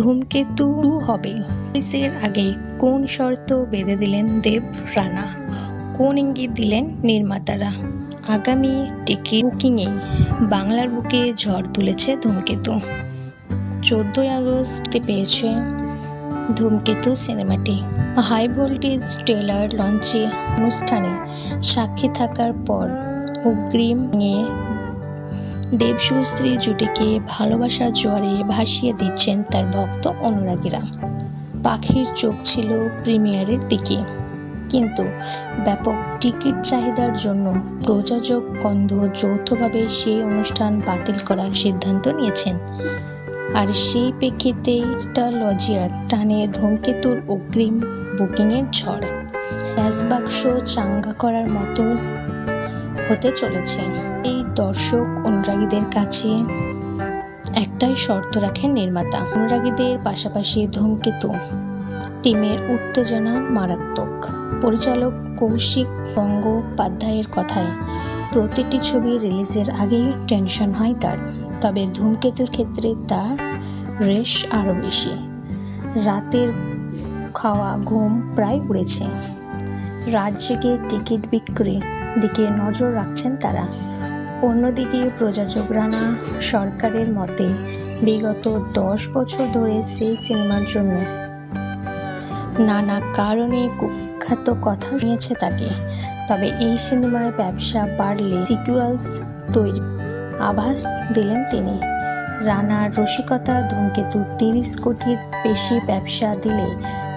ধূমকেতু হবে। রিলিজের আগে কোন শর্ত বেঁধে দিলেন দেব রানা? কোন ইঙ্গিত দিলেন নির্মাতারা? আগামী টিকিট বুকিংয়েই বাংলার বুকে ঝড় তুলেছে ধূমকেতু। চোদ্দোই আগস্টে পেয়েছে ধূমকেতু সিনেমাটি। হাই ভোল্টেজ ট্রেলার লঞ্চে অনুষ্ঠানে সাক্ষী থাকার পর অগ্রিম নিয়ে দেব শুভশ্রী জুটিকে ভালোবাসার জোয়ারে ভাসিয়ে দিচ্ছেন তার ভক্ত অনুরাগীরা পাখির চোখ ছিল প্রিমিয়ারের দিকে। কিন্তু ব্যাপক টিকিট চাহিদার জন্য প্রযোজক গন্ধ যৌথভাবে সেই অনুষ্ঠান বাতিল করার সিদ্ধান্ত নিয়েছেন। আর সেই প্রেক্ষিতে স্টার লজিয়ার টানে ধূমকেতুর অগ্রিম বুকিংয়ের ঝড়। ক্যাশ বাক্স চাঙ্গা করার মতো হতে চলেছে। এই দর্শক অনুরাগীদের কাছে একটাই শর্ত রাখেন নির্মাতা। অনুরাগীদের পাশাপাশি ধূমকেতু, টিমের উত্তেজনা মারাত্মক। পরিচালক কৌশিক গঙ্গোপাধ্যায়ের কথায়, প্রতিটি ছবি রিলিজের আগেই টেনশন হয় তার, তবে ধূমকেতুর ক্ষেত্রে তার রেশ আরও বেশি। রাতের খাওয়া ঘুম প্রায় উড়েছে। রাত জেগে টিকিট বিক্রি দিকে নজর রাখছেন তারা। অন্যদিকে প্রযোজক রানা সরকারের মতে, বিগত দশ বছর ধরে সেই সিনেমার জন্য নানা কারণে কুখ্যাত কথা নিয়েছে তাকে। তবে এই সিনেমার ব্যবসা বাড়লে সিকুয়ালস তৈরি। আভাস দিলেন তিনি রানার রসিকতা ধূমকেতু তিরিশ কোটির বেশি ব্যবসা দিলে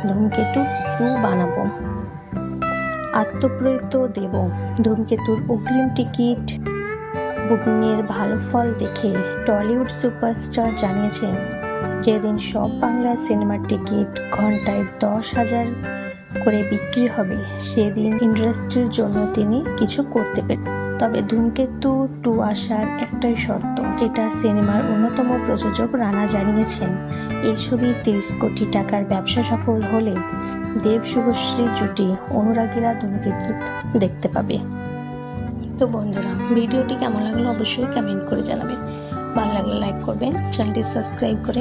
ধূমকেতু টু বানাবো। আত্মপ্রয়িত দেব ধূমকেতুর অগ্রিম টিকিট। বুকিংয়ের ভালো ফল দেখে টলিউড সুপারস্টার জানিয়েছেন যেদিন সব বাংলা সিনেমার টিকিট ঘন্টায় দশ হাজার করে বিক্রি হবে, সেদিন ইন্ডাস্ট্রির জন্য তিনি কিছু করতে পেরেন। তবে ধূমকেতু টু আসার একটাই শর্ত, যেটা সিনেমার অন্যতম প্রযোজক রানা জানিয়েছেন, এই ছবি তিরিশ কোটি টাকার ব্যবসা সফল হলে দেব শুভশ্রী জুটি অনুরাগীরা ধূমকেতু দেখতে পাবে। তো বন্ধুরা, ভিডিওটি কেমন লাগল অবশ্যই কমেন্ট করে জানাবেন। ভালো লাগলে লাইক করবেন চ্যানেলটি সাবস্ক্রাইব করে